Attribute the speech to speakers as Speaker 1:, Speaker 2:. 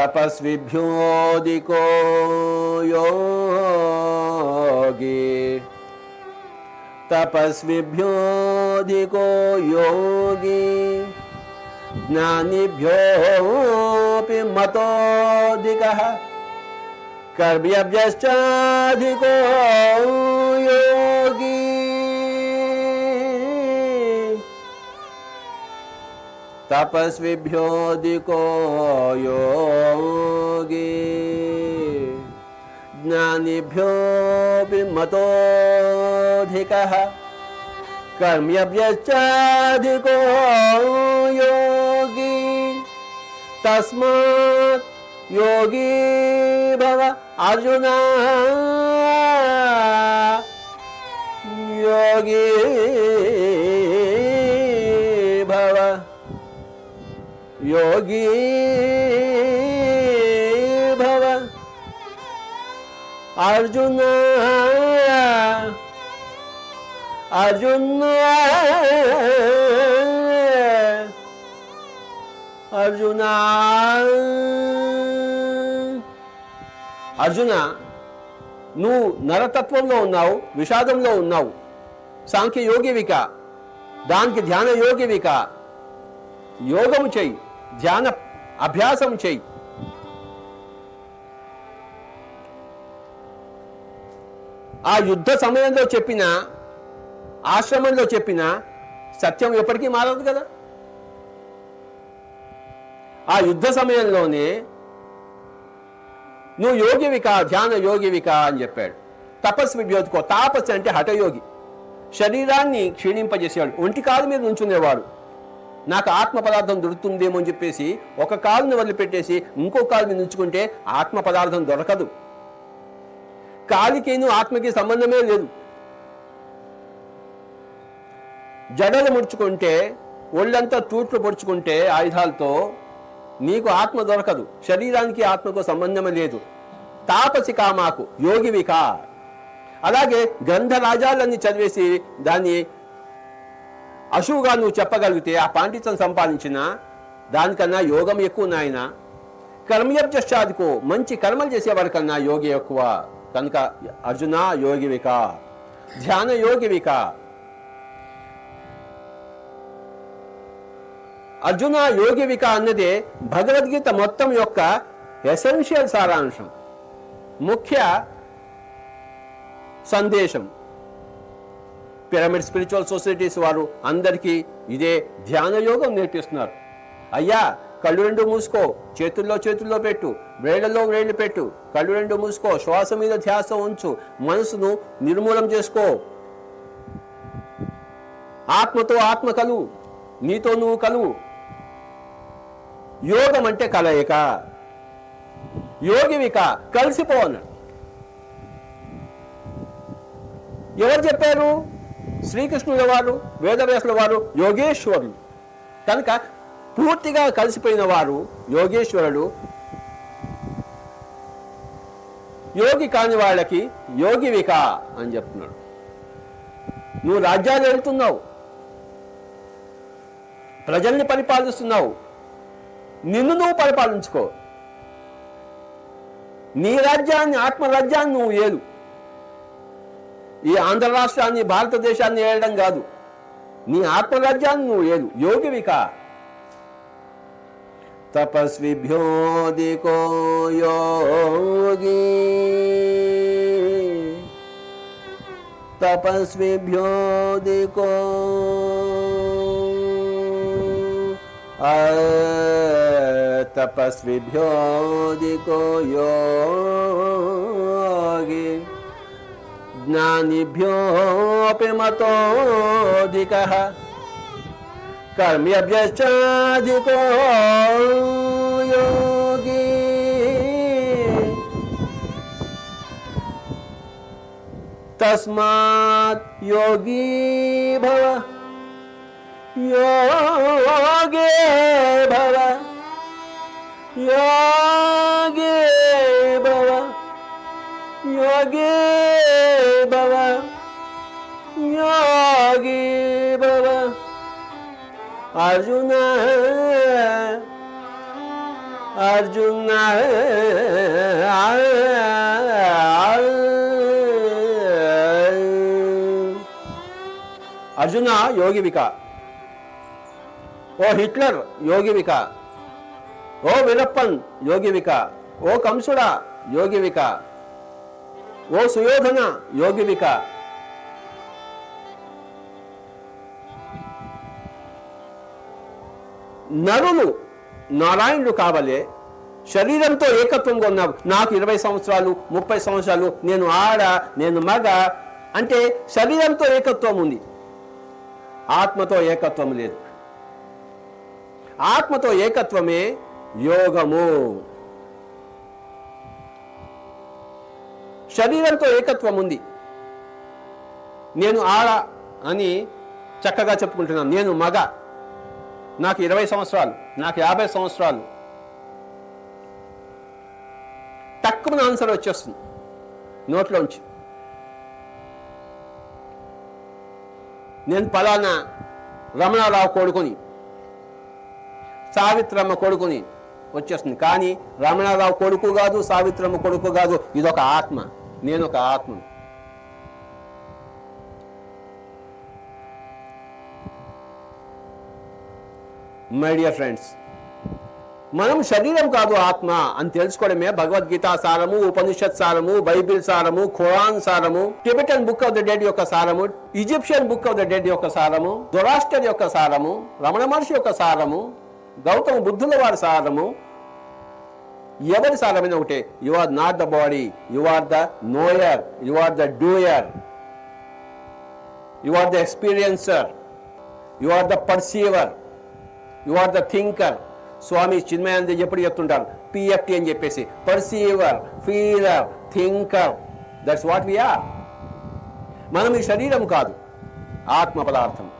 Speaker 1: तपस्विभ्योऽधिको योगी। तपस्विभ्योऽधिको योगी। ज्ञानिभ्योऽपि मतोऽधिकः कर्म्यभ्यश्चाधिको योगी तपस्विभ्योऽधिको योगी। ज्ञानिभ्योऽपि मतोऽधिकः कर्म्यभ्यश्चाधिको योगी। तस्मात् योगी भव अर्जुन। योगी। योगी भव अर्जुन अर्जुन అర్జున అర్జున నువ్వు నరతత్వంలో ఉన్నావు విషాదంలో ఉన్నావు సాంఖ్య యోగివిక దానికి ధ్యాన యోగివిక యోగము చెయ్యి ధ్యాన అభ్యాసం చేయి. ఆ యుద్ధ సమయంలో చెప్పిన ఆశ్రమంలో చెప్పిన సత్యం ఎప్పటికీ మారదు కదా. ఆ యుద్ధ సమయంలోనే నువ్వు యోగివిక ధ్యాన యోగివిక అని చెప్పాడు. తపస్వి వ్యోతుకో తాపస్సు అంటే హఠయోగి. శరీరాన్ని క్షీణింపజేసేవాడు. ఒంటి కాదు మీద నుంచునేవాడు నాకు ఆత్మ పదార్థం దొరుకుతుందేమో అని చెప్పేసి ఒక కాలుని వదిలిపెట్టేసి ఇంకో కాలుని మీద ఉంచుకుంటే ఆత్మ పదార్థం దొరకదు. కాలికేను ఆత్మకి సంబంధమే లేదు. జడలు ముడుచుకుంటే ఒళ్ళంతా తూట్లు పొడుచుకుంటే ఆయుధాలతో నీకు ఆత్మ దొరకదు. శరీరానికి ఆత్మకు సంబంధమే లేదు. తాపసి కామాకు యోగివికా. అలాగే గ్రంథరాజాలన్నీ చదివేసి దాన్ని అశువుగా నువ్వు చెప్పగలిగితే ఆ పాండిత్యం సంపాదించిన దానికన్నా యోగం ఎక్కువ నాయన. కర్మయబ్జాదికో మంచి కర్మలు చేసేవాడి కన్నా యోగి ఎక్కువ. కనుక అర్జున యోగివిక. ధ్యాన యోగివిక. అర్జున యోగివిక అన్నదే భగవద్గీత మొత్తం యొక్క ఎసెన్షియల్ సారాంశం. ముఖ్య సందేశం. పిరమిడ్ స్పిరిచువల్ సొసైటీస్ వారు అందరికీ ఇదే ధ్యాన యోగం నేర్పిస్తున్నారు. అయ్యా కళ్ళు రెండు మూసుకో చేతుల్లో చేతుల్లో పెట్టు వేళ్ళలో వేళ్ళు పెట్టు కళ్ళు రెండు మూసుకో శ్వాస మీద ధ్యాస ఉంచు మనసును నిర్మూలం చేసుకో. ఆత్మతో ఆత్మ కలువు నీతో నువ్వు కలువు యోగం అంటే కలయిక. యోగివిక కలిసిపోన్నాడు ఎవరు చెప్పారు? శ్రీకృష్ణుల వారు వేదవ్యాసుల వారు యోగేశ్వరులు. కనుక పూర్తిగా కలిసిపోయిన వారు యోగేశ్వరుడు యోగి కాని వాళ్ళకి యోగివిక అని చెప్తున్నాడు. నువ్వు రాజ్యాలు వెళ్తున్నావు. ప్రజల్ని పరిపాలిస్తున్నావు. నిన్ను నువ్వు పరిపాలించుకో. నీ రాజ్యాన్ని ఆత్మరాజ్యాన్ని నువ్వు ఏలు. ఈ ఆంధ్ర రాష్ట్రాన్ని భారతదేశాన్ని ఏడడం కాదు. నీ ఆత్మరాజ్యాన్ని నువ్వు ఏలు యోగివిక తపస్విభ్యోదికో యోగి. తపస్విభ్యోదికో ఆ, తపస్విభ్యోదికో యోగి. ज्ञानिभ्योऽपि मतोऽधिकः कर्म्यभ्यश्चाधिको योगी। तस्मात् योगी भव। योगे भव। योगे भव। योगी అర్జున అర్జున అర్జున యోగివిక. ఓ హిట్లర్ యోగివిక. ఓ విలప్పన్ యోగివిక. ఓ కంసుడ యోగివిక. ఓ సుయోధన యోగివిక. నరులు నారాయణుడు కావలే. శరీరంతో ఏకత్వంగా ఉన్నారు నాకు ఇరవై సంవత్సరాలు ముప్పై సంవత్సరాలు నేను ఆడ నేను మగ అంటే శరీరంతో ఏకత్వం ఉంది. ఆత్మతో ఏకత్వం లేదు. ఆత్మతో ఏకత్వమే యోగము. శరీరంతో ఏకత్వం ఉంది. నేను ఆడ అని చక్కగా చెప్పుకుంటున్నాను. నేను మగ. నాకు ఇరవై సంవత్సరాలు నాకు యాభై సంవత్సరాలు. తక్కువ ఆన్సర్ వచ్చేస్తుంది. నోట్లోంచి. నేను పలానా రమణారావు కొడుకుని సావిత్రమ్మ కొడుకుని వచ్చేస్తుంది. కానీ రమణారావు కొడుకు కాదు సావిత్రమ్మ కొడుకు కాదు. ఇదొక ఆత్మ. నేను ఒక ఆత్మ మై డియర్ ఫ్రెండ్స్ మనం శరీరం కాదు ఆత్మ అని తెలుసుకోవడమే భగవద్గీత సారము ఉపనిషత్ సారము బైబిల్ సారము ఖురాన్ సారము Tibetan book of the dead యొక్క సారము Egyptian book of the dead యొక్క సారము జొరాస్టర్ యొక్క సారము రమణ మహర్షి యొక్క సారము గౌతమ బుద్ధుల వారి సారము. ఎవరి సారమైన ఒకటే. You are not the body you are the knower you are the doer you are the experiencer you are the perceiver you are the thinker Swami Chinmayananda ఎప్పుడు చెప్తుంటారు? పిఎఫ్టి అని చెప్పేసి. Perceiver feeler thinker that's what we are మనం ఈ శరీరం కాదు. ఆత్మ పదార్థం.